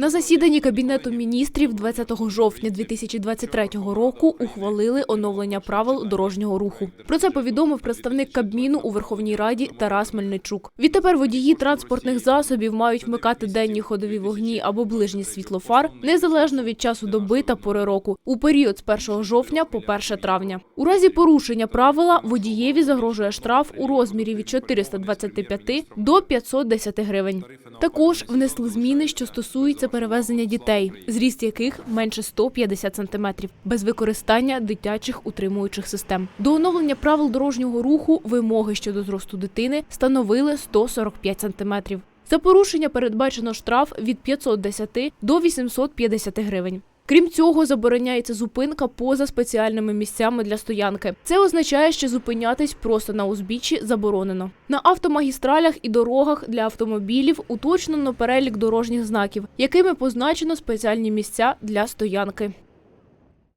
На засіданні Кабінету міністрів 20 жовтня 2023 року ухвалили оновлення правил дорожнього руху. Про це повідомив представник Кабміну у Верховній Раді Тарас Мельничук. Відтепер водії транспортних засобів мають вмикати денні ходові вогні або ближні світлофар незалежно від часу доби та пори року у період з 1 жовтня по 1 травня. У разі порушення правила водієві загрожує штраф у розмірі від 425 до 510 гривень. Також внесли зміни, що стосуються перевезення дітей, зріст яких менше 150 сантиметрів, без використання дитячих утримуючих систем. До оновлення правил дорожнього руху вимоги щодо зросту дитини становили 145 сантиметрів. За порушення передбачено штраф від 510 до 850 гривень. Крім цього, забороняється зупинка поза спеціальними місцями для стоянки. Це означає, що зупинятись просто на узбіччі заборонено. На автомагістралях і дорогах для автомобілів уточнено перелік дорожніх знаків, якими позначено спеціальні місця для стоянки.